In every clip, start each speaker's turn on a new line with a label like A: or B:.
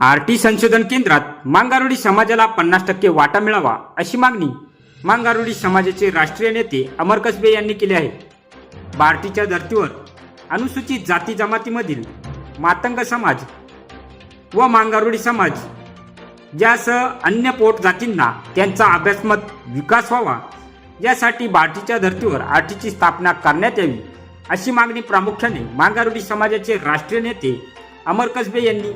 A: R T संशोधन केंद्रात मांगारोडी समाजाला पन्नास टक्के वाटा मिळावा अशी मागणी मांगारोडी समाजाचे राष्ट्रीय नेते अमर कसबे यांनी केली आहे. बार्टीच्या धर्तीवर अनुसूचित जाती जमातीमधील मातंग समाज व मांगारोडी समाज ज्यासह अन्य पोट जातींना त्यांचा अभ्यासमत विकास व्हावा यासाठी बार्टीच्या धर्तीवर आरटीची स्थापना करण्यात यावी अशी मागणी प्रामुख्याने मांगारोडी समाजाचे राष्ट्रीय नेते अमर कसबे यांनी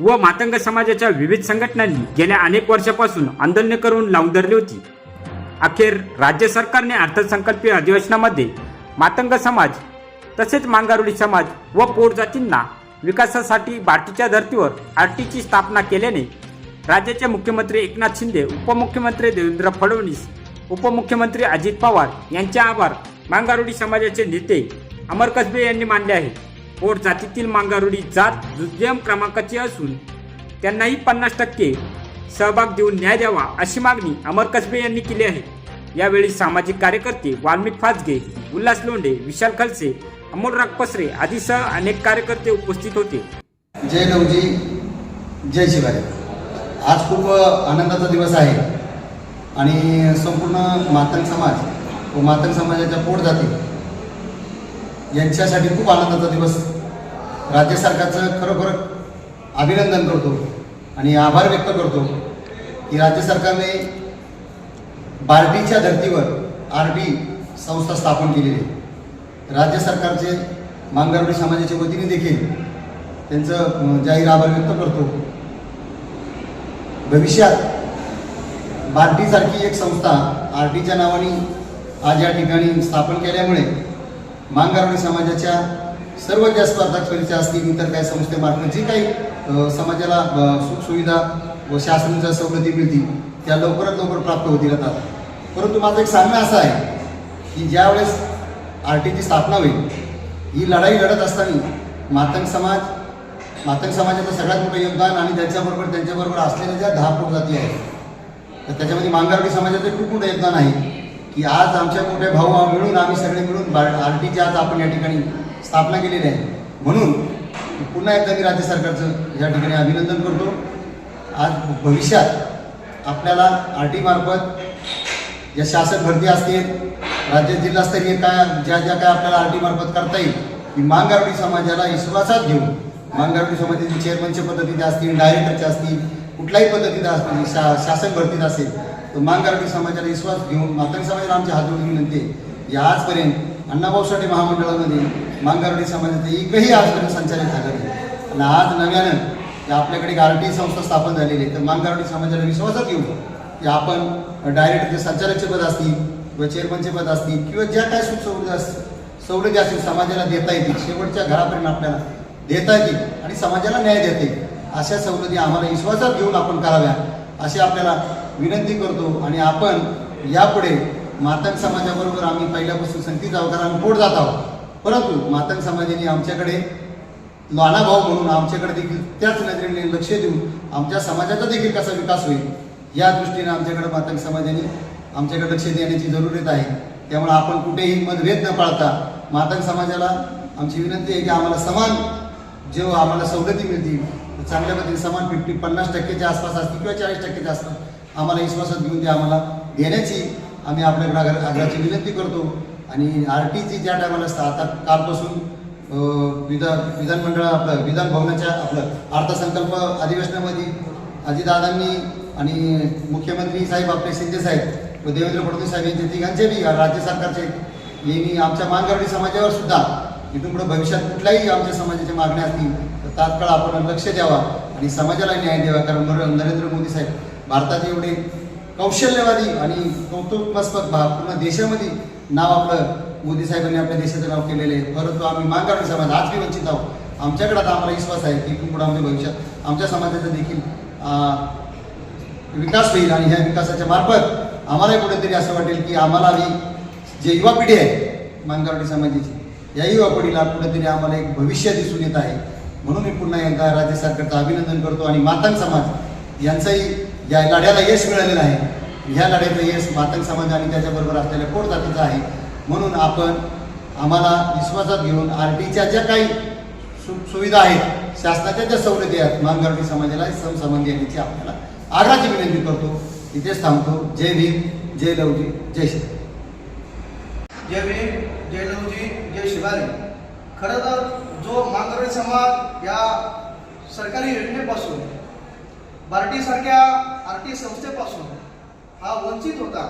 A: व मातंग समाजाच्या विविध संघटनांनी गेल्या अनेक वर्षापासून आंदोलने करून लावून धरली होती. अखेर राज्य सरकारने अर्थसंकल्पीय अधिवेशनामध्ये मातंग समाज तसेच मांगारोडी समाज व पोर जातींना विकासासाठी बार्टीच्या धर्तीवर आरटीची स्थापना केल्याने राज्याचे मुख्यमंत्री एकनाथ शिंदे उपमुख्यमंत्री देवेंद्र फडणवीस उपमुख्यमंत्री अजित पवार यांचे आभार मांगारुडी समाजाचे नेते अमर कसबे यांनी मानले आहेत. पोट जातीतील मांगारुडी जात दुय्यम क्रमांकाची असून त्यांनाही पन्नास टक्के सहभाग देऊन न्याय द्यावा अशी मागणी अमर कसबे यांनी केली आहे. यावेळी सामाजिक कार्यकर्ते वाल्मिक फाजगे उल्हास लोंढे विशाल खलसे अमोल रागपसरे आदीसह अनेक कार्यकर्ते उपस्थित होते.
B: जय नवजी जय शिवाय आज खूप आनंदाचा दिवस आहे आणि संपूर्ण मातंग समाज व मातंग समाजाच्या पोट जाती यांच्यासाठी खूप आनंदाचा दिवस. राज्य सरकारचं खरोखर अभिनंदन करतो आणि आभार व्यक्त करतो की राज्य सरकारने बार्टीच्या धर्तीवर आर डी संस्था स्थापन केलेली आहे. राज्य सरकारचे मांगरवाडी समाजाच्या वतीने देखील त्यांचं जाहीर आभार व्यक्त करतो. भविष्यात बार्टीसारखी एक संस्था आर टीच्या नावाने आज या ठिकाणी स्थापन केल्यामुळे मांगारोडी समाजाच्या सर्व ज्या स्पर्धक परीक्षा असतील इतर काही संस्थेमार्फत जी काही समाजाला सुखसुविधा व शासनाच्या सवलती मिळतील त्या लवकरात लवकर प्राप्त होतील आता. परंतु माझं एक सांगणं असं आहे की ज्यावेळेस आर टीची स्थापना होईल ही लढाई लढत असताना मातंग समाज मातंग समाजाचं सगळ्यात मोठं योगदान आणि त्यांच्याबरोबर त्यांच्याबरोबर असलेल्या ज्या दहा प्रजाती आहेत तर त्याच्यामध्ये मांगारडी समाजाचं खूप मोठं योगदान आहे. की आज आमच्या मोठ्या भाऊ मिळून आम्ही सगळे मिळून आर टीची आज आपण या ठिकाणी स्थापना केलेली आहे. म्हणून पुन्हा एकदा मी राज्य सरकारचं या ठिकाणी अभिनंदन करतो. आज भविष्यात आपल्याला आर टी मार्फत ज्या शासन भरती असतील राज्य जिल्हास्तरीय काय ज्या ज्या काय आपल्याला आर टी मार्फत करता येईल की मांगारवडी समाजाला विश्वासात घेऊन मांगारवडी समाजाचे चेअरमनच्या पद्धतीने असतील डायरेक्टरच्या असतील कुठल्याही पद्धतीने असतील शा शासन भरतीत असेल तर समाजाला विश्वास घेऊन मातंग समाजाला आमची हात जोडून विनंती आहे. या आजपर्यंत अण्णाभाऊ साठे महामंडळामध्ये मांगारडी समाजाचे एकही आजपर्यंत संचालित झालं नाही. आणि आज नव्यानं आपल्याकडे गारटी संस्था स्थापन झालेली आहे तर मांगारडी समाजाला विश्वासात घेऊन की आपण डायरेक्ट जे संचालकचे पद असतील किंवा चेअरमनचे पद असतील किंवा ज्या काय सुख सवलती असतील सवलती असतील समाजाला देता येतील शेवटच्या घरापर्यंत आपल्याला देता येतील आणि समाजाला न्याय देता येईल. अशा सवलती आम्हाला विश्वासात घेऊन आपण कराव्या असे आपल्याला विनंती करतो आणि आपण यापुढे मातंग समाजाबरोबर आम्ही पहिल्यापासून संगतीत आहोत पुढे आम्ही पोट जात आहोत. परंतु मातंग समाजाने आमच्याकडे लहाना भाऊ म्हणून आमच्याकडे देखील त्याच नजरेने लक्ष देऊन आमच्या समाजाचा देखील कसा विकास होईल या दृष्टीने आमच्याकडे मातंग समाजाने आमच्याकडे लक्ष देण्याची जरुरीत आहे. त्यामुळे आपण कुठेही मतभेद न पाळता मातंग समाजाला आमची विनंती आहे की आम्हाला समान जेव्हा आम्हाला सवलती मिळतील चांगल्या पद्धतीने समान फिफ्टी पन्नास टक्क्याच्या आसपास असतील किंवा चाळीस टक्क्याच्या आसपास आम्हाला विश्वासात घेऊन ते आम्हाला देण्याची. आम्ही आपल्याकडे आग्र आग्रहाची विनंती करतो. आणि आर टीची ज्या टायमाला असतं आता कालपासून विधान विधानमंडळ आपलं विधान भवनाच्या आपलं अर्थसंकल्प अधिवेशनामध्ये अजितदादांनी आणि मुख्यमंत्री साहेब आपले शिंदे साहेब व देवेंद्र फडणवीस साहेब यांचे तिघांचे बी राज्य सरकारचे यांनी आमच्या मानगरडी समाजावर सुद्धा इथून पुढे भविष्यात कुठल्याही आमच्या समाजाच्या मागण्या असतील तर तात्काळ आपण लक्ष द्यावा आणि समाजाला न्याय द्यावा. कारण नरेंद्र मोदी साहेब भारतात एवढे कौशल्यवादी आणि कौतुकास्पद भा पूर्ण देशामध्ये नाव आपलं मोदी साहेबांनी आपल्या देशाचं नाव केलेलं आहे. परंतु आम्ही मांगारडी समाज आज बी वंचित आहोत. आमच्याकडे आता आम्हाला विश्वास आहे की इथून पुढे आमच्या भविष्यात आमच्या समाजाचा देखील विकास होईल आणि ह्या विकासाच्या मार्फत आम्हालाही कुठेतरी असं वाटेल की आम्हाला जे युवा पिढी आहे मांगारडी समाजाची या युवा पिढीला कुठेतरी आम्हाला एक भविष्य दिसून येत आहे. म्हणून मी पुन्हा एकदा राज्य सरकारचं अभिनंदन करतो आणि मातंग समाज यांचंही या लढ्याला यश मिळालेलं आहे. ह्या लढ्याचं यश मातंग समाज आणि त्याच्याबरोबर असलेल्या पोट जातीचं आहे? म्हणून आपण आम्हाला विश्वासात घेऊन आर टीच्या ज्या काही सु सुविधा आहेत शासनाच्या ज्या सवलती आहेत मानगावडी समाजाला समसमान देण्याची आपल्याला आग्राची विनंती करतो. इथेच थांबतो. जय भीम जय लवजी जय श्री
C: जय भीम जय लवजी जय शिवाजी. खरं तर जो मांगरोळी समाज या सरकारी योजनेपासून बार्टीसारख्या आरटी संस्थेपासून हा वंचित होता.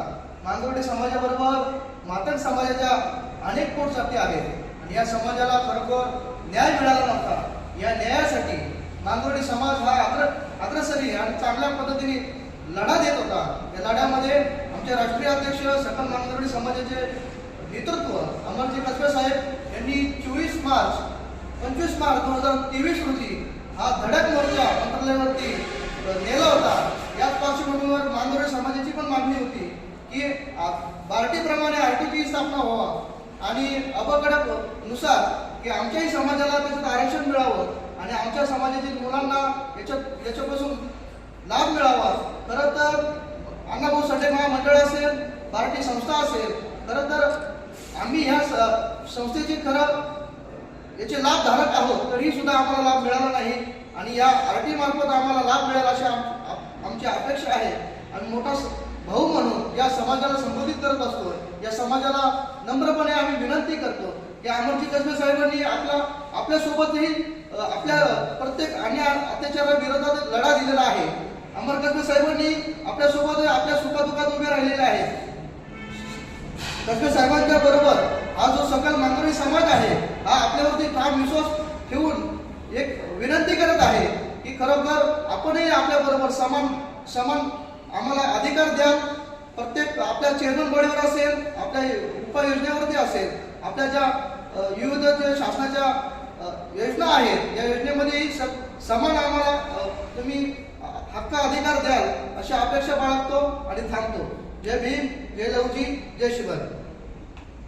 C: मांगरोळी समाजाबरोबर मातक समाजाच्या अनेक पोट जाती आहेत. आणि या समाजाला खरोखर न्याय मिळाला नव्हता. या न्यायासाठी मांगरोळी समाज हा अग्र अग्रसरी आणि चांगल्या पद्धतीने लढा देत होता. या लढ्यामध्ये आमचे राष्ट्रीय अध्यक्ष सकल मांगरोळी समाजाचे नेतृत्व अमरजी कसबे साहेब यांनी चोवीस मार्च पंचवीस मार्च दोन हजार तेवीस रोजी हा धडक मोर्चा मंत्रालयावरती नेला होता. याच पार्श्वभूमीवर मांगोरे समाजाची पण मागणी होती की बार्टीप्रमाणे आर टी पी स्थापना व्हावा. आणि अबकडकनुसार की आमच्याही समाजाला त्याच्यात आरक्षण मिळावं आणि आमच्या समाजातील मुलांना याच्या याच्यापासून लाभ मिळावा. खरं तर अण्णाभाऊ साठे महामंडळ असेल बार्टी संस्था असेल खरं तर आम्ही ह्या स- संस्थेचे खरं याचे लाभधारक आहोत तरी सुद्धा आम्हाला लाभ मिळाला नाही. आणि या आर टी मार्फत आम्हाला लाभ मिळेल अशी आमची अपेक्षा आहे. आणि मोठा भाऊ म्हणून या समाजाला संबोधित करत असतो या समाजाला नम्रपणे आम्ही विनंती करतो की अमरजी कसबे साहेबांनी आपला आपल्यासोबतही आपल्या प्रत्येक अन्याय अत्याचाराविरोधात लढा दिलेला आहे. अमर कसबे साहेबांनी आपल्यासोबत आपल्या सुखादुखात उभे राहिलेले आहेत कसबे साहेबांच्या बरोबर हा जो सकल मांगरी समाज आहे हा आपल्यावरती ठाम विश्वास ठेवून एक विनंती करत आहे की खरोखर आपणही आपल्या बरोबर समान समान आम्हाला अधिकार द्या प्रत्येक आपल्या चेअरमन असेल आपल्या उपाययोजनेवरती असेल आपल्या ज्या विविध शासनाच्या योजना आहेत या योजनेमध्येही स- समान आम्हाला तुम्ही हक्क अधिकार द्याल अशी अपेक्षा बाळगतो आणि थांबतो. जय भीम जय लवजी जय शिवाजी.